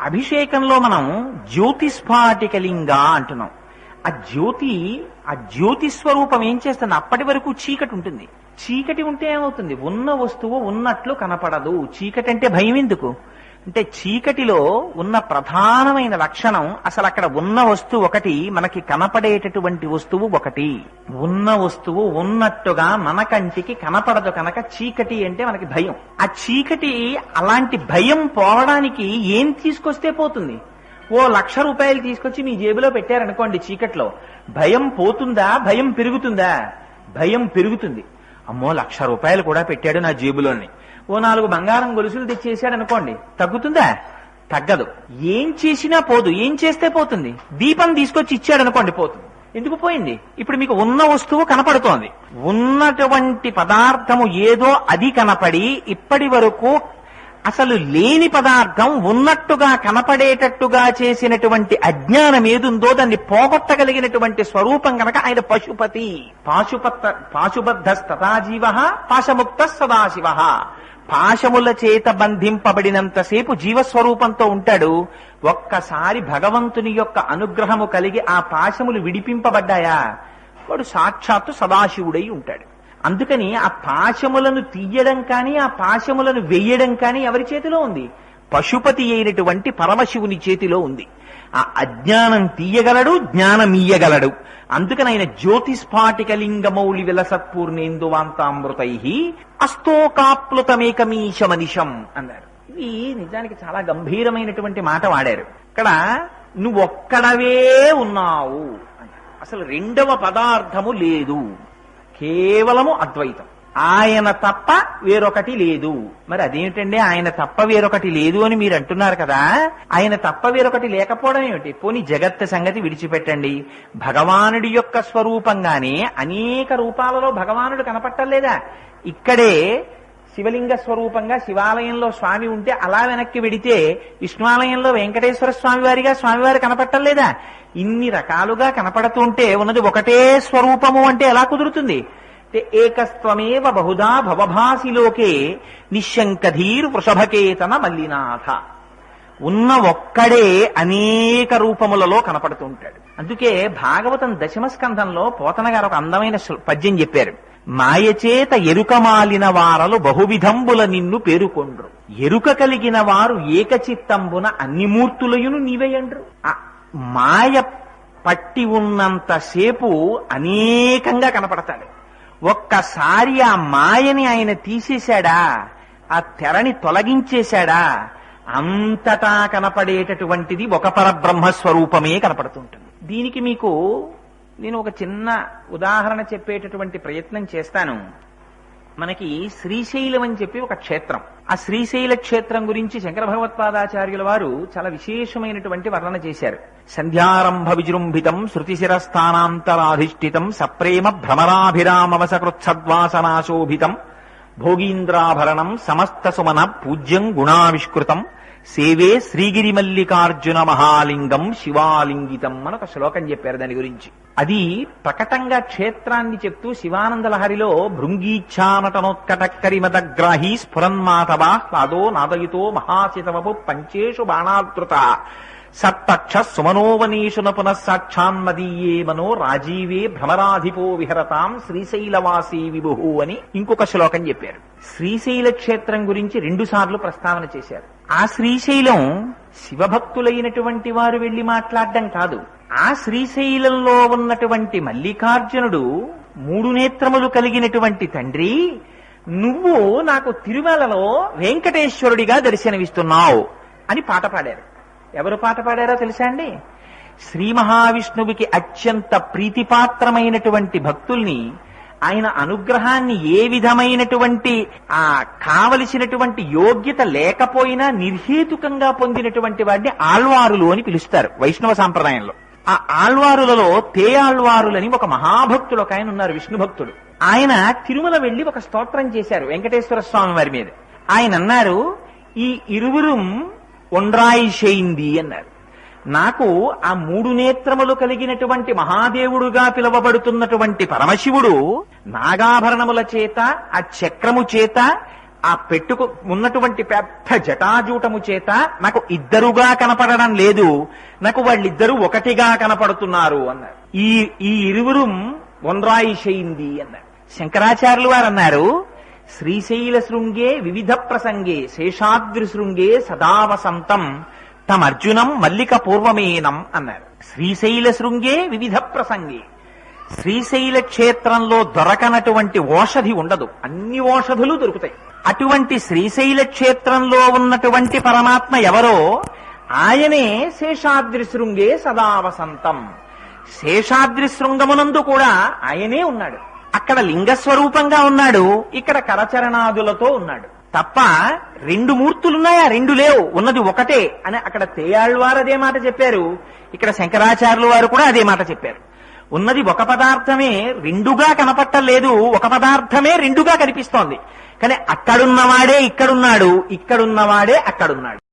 అభిషేకంలో మనం జ్యోతిస్ఫాటికలింగ అంటున్నాం. ఆ జ్యోతి ఆ జ్యోతి స్వరూపం ఏం చేస్తుంది? అప్పటి వరకు చీకటి ఉంటుంది. చీకటి ఉంటే ఏమవుతుంది? ఉన్న వస్తువు ఉన్నట్లు కనపడదు. చీకటి అంటే భయం ఎందుకు? అంటే చీకటిలో ఉన్న ప్రధానమైన లక్షణం అసలు అక్కడ ఉన్న వస్తువు ఒకటి మనకి కనపడేటటువంటి వస్తువు ఒకటి. ఉన్న వస్తువు ఉన్నట్టుగా మన కంటికి కనపడదు కనుక చీకటి అంటే మనకి భయం. ఆ చీకటి అలాంటి భయం పోవడానికి ఏం తీసుకొస్తే పోతుంది? ఓ లక్ష రూపాయలు తీసుకొచ్చి మీ జేబులో పెట్టారనుకోండి చీకట్లో. భయం పోతుందా? భయం పెరుగుతుందా? భయం పెరుగుతుంది. అమ్మో లక్ష రూపాయలు కూడా పెట్టాడు నా జేబులోని. ఓ నాలుగు బంగారం గొలుసులు తెచ్చేసాడు అనుకోండి. తగ్గుతుందా? తగ్గదు. ఏం చేసినా పోదు. ఏం చేస్తే పోతుంది? దీపం తీసుకొచ్చి ఇచ్చాడు అనుకోండి పోతుంది. ఎందుకు పోయింది? ఇప్పుడు మీకు ఉన్న వస్తువు కనపడుతోంది. ఉన్నటువంటి పదార్థము ఏదో అది కనపడి ఇప్పటి వరకు అసలు లేని పదార్థం ఉన్నట్టుగా కనపడేటట్టుగా చేసినటువంటి అజ్ఞానం ఏదుందో దాన్ని పోగొట్టగలిగినటువంటి స్వరూపం కనుక ఆయన పశుపతి. పాశుపత్త పాశుబద్ధ సదాజీవ పాశముక్త సదాశివ పాశముల చేత బంధింపబడినంతసేపు జీవస్వరూపంతో ఉంటాడు. ఒక్కసారి భగవంతుని యొక్క అనుగ్రహము కలిగి ఆ పాశములు విడిపింపబడ్డాయా? వాడు సాక్షాత్తు సదాశివుడై ఉంటాడు. అందుకని ఆ పాశములను తీయడం కానీ ఆ పాశములను వెయ్యడం కానీ ఎవరి చేతిలో ఉంది? పశుపతి అయినటువంటి పరమశివుని చేతిలో ఉంది. ఆ అజ్ఞానం తీయగలడు జ్ఞానం ఇయ్యగలడు. అందుకని ఆయన జ్యోతిస్ఫాటికలింగమౌళి విలసత్పూర్ణేందువాంతామృతై అస్తోకాప్లుతమేకమీశమనిషం అన్నారు. ఇది నిజానికి చాలా గంభీరమైనటువంటి మాట వాడారు. ఇక్కడ నువ్వొక్కడవే ఉన్నావు. అసలు రెండవ పదార్థము లేదు. కేవలము అద్వైతం. ఆయన తప్ప వేరొకటి లేదు. మరి అదేమిటండి? ఆయన తప్ప వేరొకటి లేదు అని మీరు అంటున్నారు కదా? ఆయన తప్ప వేరొకటి లేకపోవడం ఏమిటి? పోని జగత్ సంగతి విడిచిపెట్టండి. భగవానుడి యొక్క స్వరూపంగానే అనేక రూపాలలో భగవానుడు కనపట్టలేదా ఇక్కడే శివలింగ స్వరూపంగా శివాలయంలో స్వామి ఉంటే అలా వెనక్కి వెడితే విష్ణువాలయంలో వెంకటేశ్వర స్వామి వారిగా స్వామివారు కనపట్టలేదా ఇన్ని రకాలుగా కనపడుతుంటే ఉన్నది ఒకటే స్వరూపము అంటే ఎలా కుదురుతుంది? ఏకస్త్వమేవ బహుదా భవభాసిలోకే నిశంకధీర్ వృషభకేతన మల్లినాథ. ఉన్న ఒక్కడే అనేక రూపములలో కనపడుతుంటాడు. అందుకే భాగవతం దశమ స్కంధంలో పోతన గారు ఒక అందమైన పద్యం చెప్పారు. మాయచేత ఎరుకమాలిన వారలు బహువిధంబుల నిన్ను పేరుకొండ్రు. ఎరుక కలిగిన వారు ఏకచిత్తంబున అన్ని మూర్తులయును నీవేయండ్రు ఆ మాయ పట్టి ఉన్నంతసేపు అనేకంగా కనపడతాడు. ఒక్కసారి ఆ మాయని ఆయన తీసేశాడా? ఆ తెరని తొలగించేశాడా? అంతటా కనపడేటటువంటిది ఒక పరబ్రహ్మ స్వరూపమే కనపడుతుంటుంది. దీనికి మీకు నేను ఒక చిన్న ఉదాహరణ చెప్పేటటువంటి ప్రయత్నం చేస్తాను. మనకి శ్రీశైలం అని చెప్పి ఒక క్షేత్రం. ఆ శ్రీశైల క్షేత్రం గురించి శంకర భగవత్పాదాచార్యుల వారు చాలా విశేషమైనటువంటి వర్ణన చేశారు. సంధ్యారంభ విజృంభితం శృతిశిరస్థానాంతరాధిష్ఠితం సప్రేమ భ్రమరాభిరామవసకృత్సద్వాసనాశోభితం భోగీంద్రాభరణం సమస్త సుమన పూజ్యం గుణావిష్కృతం. సేవే శ్రీగిరి మల్లికార్జున మహాలింగం శివాలింగితం అని ఒక శ్లోకం చెప్పారు దాని గురించి. అది ప్రకటంగా క్షేత్రాన్ని చెప్తూ శివానందలహరిలో భృంగీచ్ఛానటనోత్కటక్కరి భృంగీచ్ఛానటనోత్కటక్కరిమదగ్రాహి స్ఫురన్మాతవా నాదో నాదయుతో మహాశితవపు పంచేషు బాణాదృత సత్తక్ష సుమనోవనీషున పునఃసాక్షాన్మదీయే మనో రాజీవే భ్రమరాధిపో విహరతాం శ్రీశైలవాసీ విభు అని ఇంకొక శ్లోకం చెప్పారు. శ్రీశైల క్షేత్రం గురించి రెండు సార్లు ప్రస్తావన చేశారు. ఆ శ్రీశైలం శివభక్తులైనటువంటి వారు వెళ్ళి మాట్లాడడం కాదు. ఆ శ్రీశైలంలో ఉన్నటువంటి మల్లికార్జునుడు మూడు నేత్రములు కలిగినటువంటి తండ్రి నువ్వు నాకు తిరుమలలో వెంకటేశ్వరుడిగా దర్శనమిస్తున్నావు అని పాట పాడారు. ఎవరు పాట పాడారో తెలుసా అండి? శ్రీ మహావిష్ణువుకి అత్యంత ప్రీతిపాత్రమైనటువంటి భక్తుల్ని ఆయన అనుగ్రహాన్ని ఏ విధమైనటువంటి ఆ కావలసినటువంటి యోగ్యత లేకపోయినా నిర్హేతుకంగా పొందినటువంటి వాడిని ఆళ్వారులు అని పిలుస్తారు వైష్ణవ సాంప్రదాయంలో. ఆ ఆళ్వారులలో తే ఆళ్వారులని ఒక మహాభక్తుడు ఒక ఆయన ఉన్నారు విష్ణు భక్తుడు. ఆయన తిరుమల వెళ్ళి ఒక స్తోత్రం చేశారు వెంకటేశ్వర స్వామి వారి మీద. ఆయన అన్నారు ఈ ఇరువురు ఒండ్రాయి అన్నారు. నాకు ఆ మూడు నేత్రములు కలిగినటువంటి మహాదేవుడుగా పిలువబడుతున్నటువంటి పరమశివుడు నాగాభరణముల చేత ఆ చక్రము చేత ఆ పెట్టుకు ఉన్నటువంటి పెద్ద జటాజూటము చేత నాకు ఇద్దరుగా కనపడడం లేదు. నాకు వాళ్ళిద్దరూ ఒకటిగా కనపడుతున్నారు అన్నారు. ఈ ఈ ఇరువురు ఒన్రాయి అన్నారు. శంకరాచార్యులు వారు అన్నారు శ్రీశైల శృంగే వివిధ ప్రసంగే శేషాద్రి శృంగే సదావసంతం. తమర్జునం మల్లిక పూర్వమేనం అన్నారు. శ్రీశైల శృంగే వివిధ ప్రసంగే. శ్రీశైల క్షేత్రంలో దొరకనటువంటి ఓషధి ఉండదు. అన్ని ఓషధులు దొరుకుతాయి. అటువంటి శ్రీశైల క్షేత్రంలో ఉన్నటువంటి పరమాత్మ ఎవరో? ఆయనే శేషాద్రి శృంగే సదావసంతం. శేషాద్రి శృంగమునందు కూడా ఆయనే ఉన్నాడు. అక్కడ లింగ స్వరూపంగా ఉన్నాడు ఇక్కడ కరచరణాదులతో ఉన్నాడు. తప్ప రెండు మూర్తులున్నాయా? రెండు లేవు. ఉన్నది ఒకటే అని అక్కడ తేయాళ్ళవారు అదే మాట చెప్పారు. ఇక్కడ శంకరాచార్యులు వారు కూడా అదే మాట చెప్పారు. ఉన్నది ఒక పదార్థమే రెండుగా కనపట్టలేదు. ఒక పదార్థమే రెండుగా కనిపిస్తోంది. కానీ అక్కడున్నవాడే ఇక్కడున్నాడు. ఇక్కడున్నవాడే అక్కడున్నాడు.